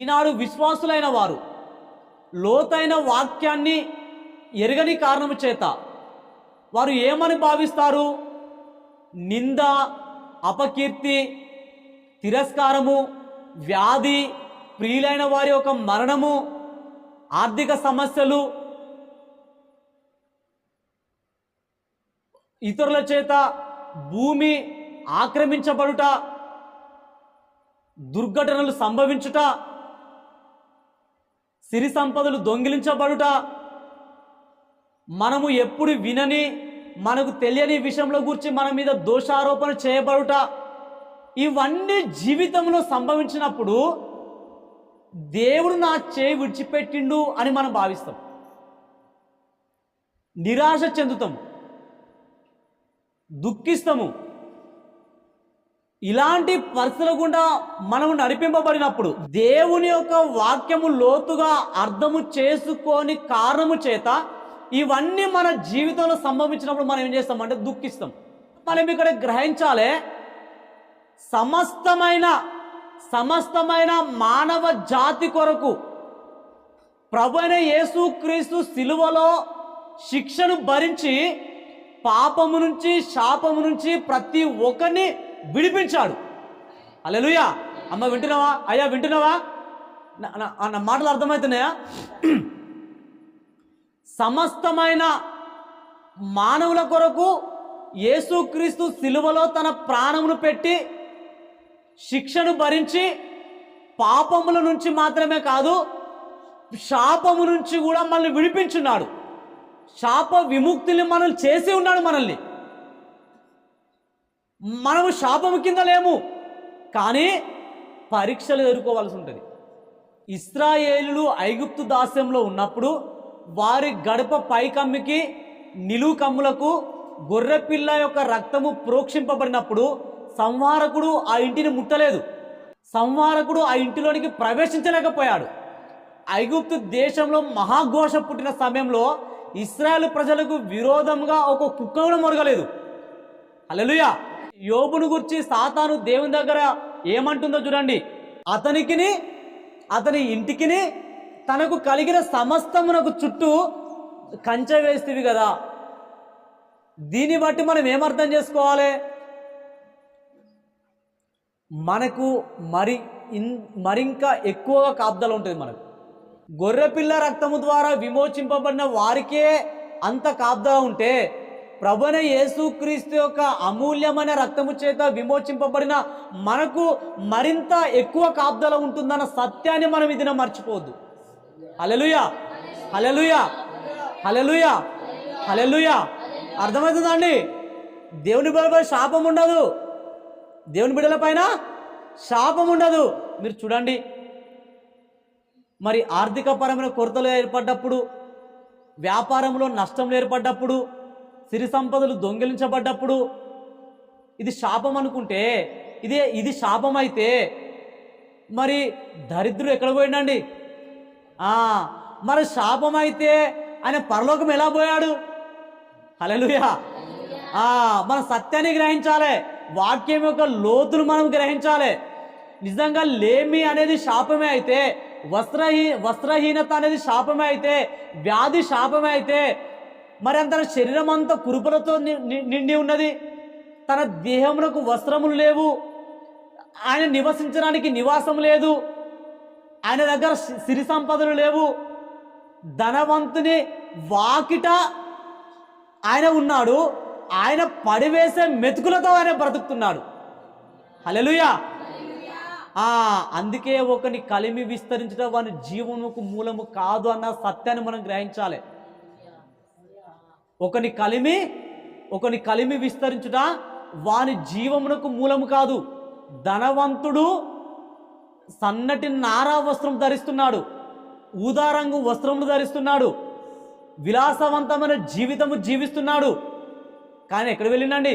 ఈనాడు విశ్వాసులైన వారు లోతైన వాక్యాన్ని ఎరగని కారణము చేత వారు ఏమని భావిస్తారు? నింద అపకీర్తి తిరస్కారము వ్యాధి ప్రియులైన వారి యొక్క మరణము ఆర్థిక సమస్యలు ఇతరుల చేత భూమి ఆక్రమించబడుట దుర్ఘటనలు సంభవించుట సిరి సంపదలు దొంగిలించబడుట. మనము ఎప్పుడు వినని మనకు తెలియని విషయంలో గురించి మన మీద దోషారోపణ చేయబడుట. ఇవన్నీ జీవితంలో సంభవించినప్పుడు దేవుడు నా చేయి విడిచిపెట్టిండు అని మనం భావిస్తాం. నిరాశ చెందుతాము దుఃఖిస్తాము. ఇలాంటి పరిస్థితుల గుండా మనము నడిపింపబడినప్పుడు దేవుని యొక్క వాక్యము లోతుగా అర్థము చేసుకొని కారణము చేత ఇవన్నీ మన జీవితంలో సంభవించినప్పుడు మనం ఏం చేస్తామంటే దుఃఖిస్తాం. మనం ఇక్కడ గ్రహించాలి సమస్తమైన సమస్తమైన మానవ జాతి కొరకు ప్రభు అయిన యేసుక్రీస్తు శిలువలో శిక్షను భరించి పాపము నుంచి శాపము నుంచి ప్రతి ఒక్కరిని విడిపించాడు. అల్లెలుయా అమ్మ వింటున్నావా? అయ్యా వింటున్నావా? నా- నా మాటలు అర్థమవుతున్నాయా? సమస్తమైన మానవుల కొరకు యేసుక్రీస్తు సిలువలో తన ప్రాణమును పెట్టి శిక్షను భరించి పాపముల నుంచి మాత్రమే కాదు శాపము నుంచి కూడా మనల్ని విడిపించున్నాడు. శాప విముక్తిని మనల్ని చేసి ఉన్నాడు మనల్ని. మనము శాపము కింద లేము. కానీ పరీక్షలు ఎదుర్కోవాల్సి ఉంటుంది. ఇస్రాయేలులు ఐగుప్తు దాస్యంలో ఉన్నప్పుడు వారి గడప పైకమ్మికి నిలువు కమ్ములకు గొర్రెపిల్ల యొక్క రక్తము ప్రోక్షింపబడినప్పుడు సంహారకుడు ఆ ఇంటిని ముట్టలేదు. సంహారకుడు ఆ ఇంటిలోనికి ప్రవేశించలేకపోయాడు. ఐగుప్తు దేశంలో మహాఘోష పుట్టిన సమయంలో ఇస్రాయల్ ప్రజలకు విరోధంగా ఒక కుక్క కూడా మొరగలేదు. అలలుయా యోబును గురించి సాతాను దేవుని దగ్గర ఏమంటుందో చూడండి. అతనికిని అతని ఇంటికిని తనకు కలిగిన సమస్తమునకు చుట్టూ కంచె వేస్తేవి కదా. దీన్ని బట్టి మనం ఏమర్థం చేసుకోవాలి? మనకు మరి ఇన్ మరింకా ఎక్కువగా కాపుదల ఉంటుంది మనకు. గొర్రెపిల్ల రక్తము ద్వారా విమోచింపబడిన వారికే అంత కాపుదల ఉంటే ప్రభున యేసుక్రీస్తు యొక్క అమూల్యమైన రక్తము చేత విమోచింపబడిన మనకు మరింత ఎక్కువ కాపుదల ఉంటుందన్న సత్యాన్ని మనం ఇదిన మర్చిపోవద్దు. హలలుయా హలలుయా హలలుయా హలలుయా అర్థమవుతుందా అండి దేవుని బిడ్డలపై శాపం ఉండదు. దేవుని బిడ్డల పైన శాపం ఉండదు. మీరు చూడండి. మరి ఆర్థిక పరమైన కొరతలు ఏర్పడ్డప్పుడు వ్యాపారంలో నష్టం ఏర్పడ్డప్పుడు సిరి సంపదలు దొంగిలించబడ్డప్పుడు ఇది శాపం అనుకుంటే ఇదే ఇది శాపం అయితే మరి దరిద్రుడు ఎక్కడ పోయిండండి? మరి శాపం అయితే ఆయన పరలోకం ఎలా పోయాడు? హలలుయా మన సత్యాన్ని గ్రహించాలి. వాక్యం యొక్క లోతును మనం గ్రహించాలి. నిజంగా లేమి అనేది శాపమే అయితే వస్త్రహీ వస్త్రహీనత అనేది శాపమే అయితే వ్యాధి శాపమే అయితే మరి తన శరీరం అంతా కురుపులతో ని- నిండి ఉన్నది. తన దేహములకు వస్త్రములు లేవు. ఆయన నివసించడానికి నివాసం లేదు. ఆయన దగ్గర సిరి సంపదలు లేవు. ధనవంతుని వాకిట ఆయన ఉన్నాడు. ఆయన పడివేసే మెతుకులతో ఆయన బ్రతుకుతున్నాడు. హలలుయా అందుకే ఒకని కలిమి విస్తరించడం వాని జీవముకు మూలము కాదు అన్న సత్యాన్ని మనం గ్రహించాలి. ఒకని కలిమి ఒకని కలిమి విస్తరించుట వాని జీవమునకు మూలము కాదు. ధనవంతుడు సన్నటి నారా వస్త్రం ధరిస్తున్నాడు. ఊదారంగు వస్త్రములు ధరిస్తున్నాడు. విలాసవంతమైన జీవితము జీవిస్తున్నాడు. కానీ ఎక్కడ వెళ్ళిండండి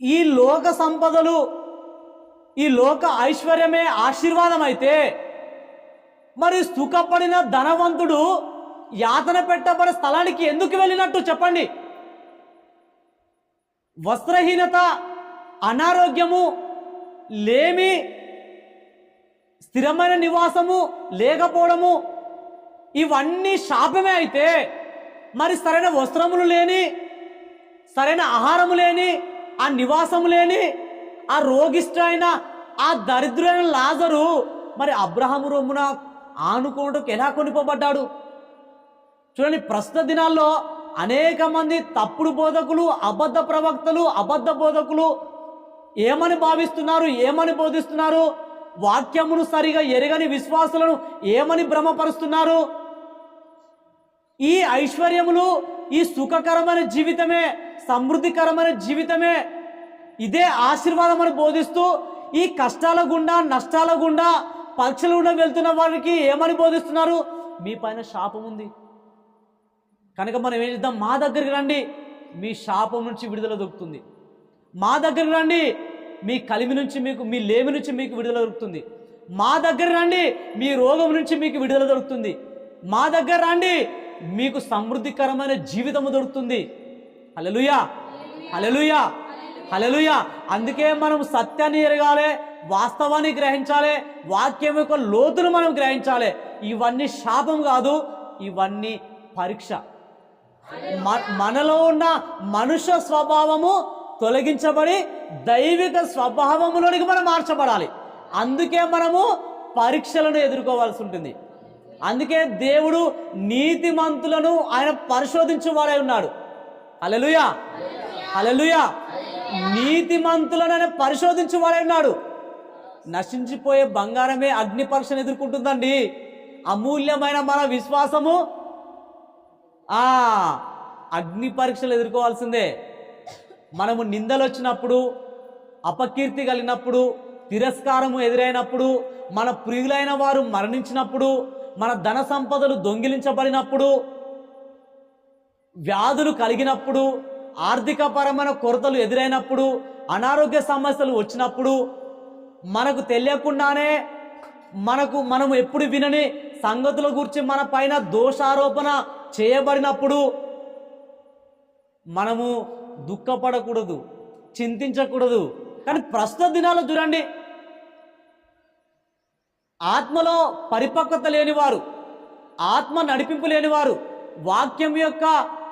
ఈ లోక సంపదలు ఈ లోక ఐశ్వర్యమే ఆశీర్వాదం అయితే మరి సుఖపడిన ధనవంతుడు యాతన పెట్టబడే స్థలానికి ఎందుకు వెళ్ళినట్టు చెప్పండి? వస్త్రహీనత అనారోగ్యము లేమి స్థిరమైన నివాసము లేకపోవడము ఇవన్నీ శాపమే అయితే మరి సరైన వస్త్రములు లేని సరైన ఆహారము లేని ఆ నివాసము లేని ఆ రోగిష్ట ఆ దరిద్రులైన లాజరు మరి అబ్రహము రొమ్మున ఆనుకోవడానికి ఎలా కొనిపోబడ్డాడు? చూడండి ప్రస్తుత దినాల్లో అనేక మంది తప్పుడు బోధకులు అబద్ధ ప్రవక్తలు అబద్ధ బోధకులు ఏమని భావిస్తున్నారు ఏమని బోధిస్తున్నారు? వాక్యమును సరిగా ఎరగని విశ్వాసులను ఏమని భ్రమపరుస్తున్నారు? ఈ ఐశ్వర్యములు ఈ సుఖకరమైన జీవితమే సమృద్ధికరమైన జీవితమే ఇదే ఆశీర్వాదం అని బోధిస్తూ ఈ కష్టాల గుండా నష్టాల గుండా పరీక్షల వెళ్తున్న వారికి ఏమని బోధిస్తున్నారు? మీ పైన శాపం ఉంది. కనుక మనం ఏం చేద్దాం? మా దగ్గరికి రండి. మీ శాపం నుంచి విడుదల దొరుకుతుంది. మా దగ్గరికి రండి. మీ కలిమి నుంచి మీకు మీ లేమి నుంచి మీకు విడుదల దొరుకుతుంది. మా దగ్గర రండి. మీ రోగం నుంచి మీకు విడుదల దొరుకుతుంది. మా దగ్గర రండి. మీకు సమృద్ధికరమైన జీవితము దొరుకుతుంది. హలలుయా హలలుయా హలలుయా అందుకే మనం సత్యాన్ని ఎరగాలి. వాస్తవాన్ని గ్రహించాలి వాక్యం యొక్క లోతును మనం గ్రహించాలి. ఇవన్నీ శాపం కాదు ఇవన్నీ పరీక్ష. మ- మనలో ఉన్న మనుష్య స్వభావము తొలగించబడి దైవిక స్వభావములోనికి మనం మార్చబడాలి. అందుకే మనము పరీక్షలను ఎదుర్కోవాల్సి ఉంటుంది. అందుకే దేవుడు నీతిమంతులను ఆయన పరిశోధించువాడై ఉన్నాడు. అలలుయా అలలుయా నీతిమంతులను ఆయన పరిశోధించువాడై ఉన్నాడు. నశించిపోయే బంగారమే అగ్ని పరీక్షను ఎదుర్కొంటుందండి. అమూల్యమైన మన విశ్వాసము. ఆ అగ్ని పరీక్షలు ఎదుర్కోవాల్సిందే. మనము నిందలు వచ్చినప్పుడు అపకీర్తి కలిగినప్పుడు తిరస్కారము ఎదురైనప్పుడు మన ప్రియులైన వారు మరణించినప్పుడు మన ధన సంపదలు దొంగిలించబడినప్పుడు వ్యాధులు కలిగినప్పుడు ఆర్థికపరమైన కొరతలు ఎదురైనప్పుడు అనారోగ్య సమస్యలు వచ్చినప్పుడు మనకు తెలియకుండానే మనకు మనము ఎప్పుడు వినని సంగతుల గురించి మన పైన దోషారోపణ చేయబడినప్పుడు మనము దుఃఖపడకూడదు చింతించకూడదు. కానీ ప్రస్తుత దినాలు చూడండి ఆత్మలో పరిపక్వత లేనివారు ఆత్మ నడిపింపు లేనివారు వాక్యం యొక్క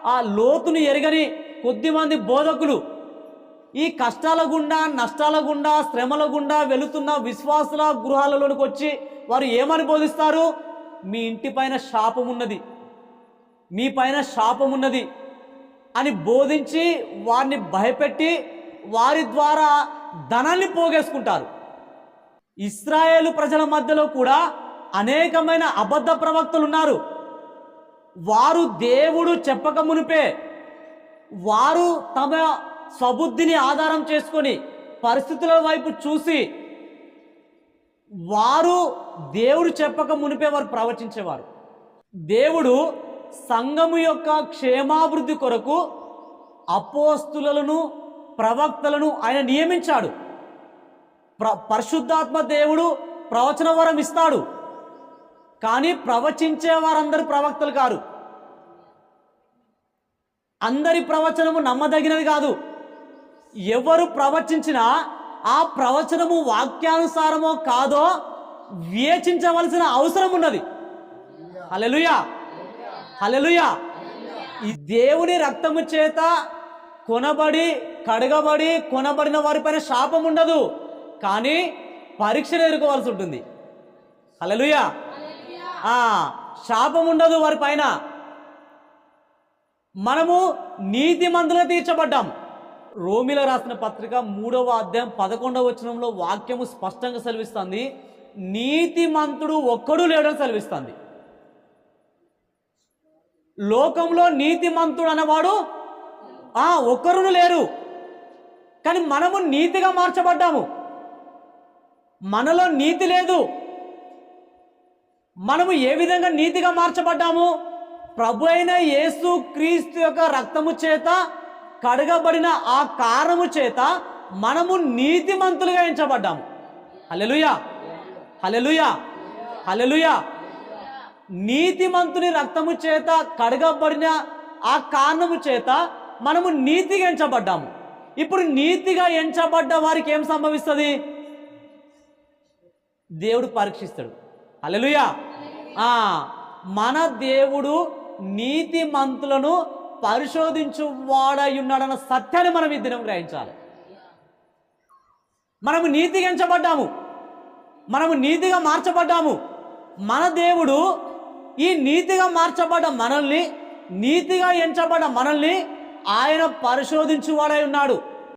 ఆ లోతును ఎరగని కొద్దిమంది బోధకులు ఈ కష్టాల గుండా నష్టాల గుండా శ్రమల గుండా వెళుతున్న విశ్వాసుల గృహాలలోనికి వచ్చి వారు ఏమని బోధిస్తారు? మీ ఇంటి పైన శాపం ఉన్నది. మీ పైన శాపం ఉన్నది అని బోధించి వారిని భయపెట్టి వారి ద్వారా ధనాన్ని పోగేసుకుంటారు. ఇస్రాయేలు ప్రజల మధ్యలో కూడా అనేకమైన అబద్ధ ప్రవక్తలు ఉన్నారు వారు దేవుడు చెప్పక మునిపే వారు తమ స్వబుద్ధిని ఆధారం చేసుకొని పరిస్థితుల వైపు చూసి వారు దేవుడు చెప్పక మునిపే వారు ప్రవచించేవారు. దేవుడు సంఘము యొక్క క్షేమాభివృద్ధి కొరకు అపోస్తులను ప్రవక్తలను ఆయన నియమించాడు. ప్ర పరిశుద్ధాత్మ దేవుడు ప్రవచన వరం ఇస్తాడు. కానీ ప్రవచించే వారందరూ ప్రవక్తలు కారు. అందరి ప్రవచనము నమ్మదగినది కాదు. ఎవరు ప్రవచించినా ఆ ప్రవచనము వాక్యానుసారమో కాదో వివేచించవలసిన అవసరం ఉన్నది. హలెలుయా హలెలుయా ఈ దేవుని రక్తము చేత కొనబడి కడగబడి కొనబడిన వారిపైన శాపం ఉండదు. కానీ పరీక్షను ఎదుర్కోవాల్సి ఉంటుంది. హలలుయా ఆ శాపం ఉండదు వారిపైన మనము నీతి మందులు తీర్చబడ్డాం. రోమిల రాసిన పత్రిక మూడవ అధ్యాయం పదకొండవ వచనంలో వాక్యము స్పష్టంగా సెలవిస్తుంది. నీతిమంతుడు ఒక్కడు లేడని సెలవిస్తుంది. లోకంలో నీతిమంతుడు అన్నవాడు ఆ ఒక్కరును లేరు. కానీ మనము నీతిగా మార్చబడ్డాము. మనలో నీతి లేదు. మనము ఏ విధంగా నీతిగా మార్చబడ్డాము? ప్రభు అయిన యేసు క్రీస్తు యొక్క రక్తము చేత కడగబడిన ఆ కారము చేత మనము నీతిమంతులుగా ఎంచబడ్డాము. హలెలుయా హలెలుయా హలెలుయా నీతిమంతుని రక్తము చేత కడగబడిన ఆ కారణము చేత మనము నీతిగా ఎంచబడ్డాము. ఇప్పుడు నీతిగా ఎంచబడ్డ వారికి ఏం సంభవిస్తుంది? దేవుడు పరీక్షిస్తాడు. అలెలుయా మన దేవుడు నీతి మంతులను పరిశోధించు వాడై ఉన్నాడన్న సత్యాన్ని మనం ఈ దినం గ్రహించాలి. మనము నీతిగా ఎంచబడ్డాము. మనము నీతిగా మార్చబడ్డాము. మన దేవుడు ఈ నీతిగా మార్చబడ్డ మనల్ని నీతిగా ఎంచబడ్డ మనల్ని ఆయన పరిశోధించువాడై ఉన్నాడు.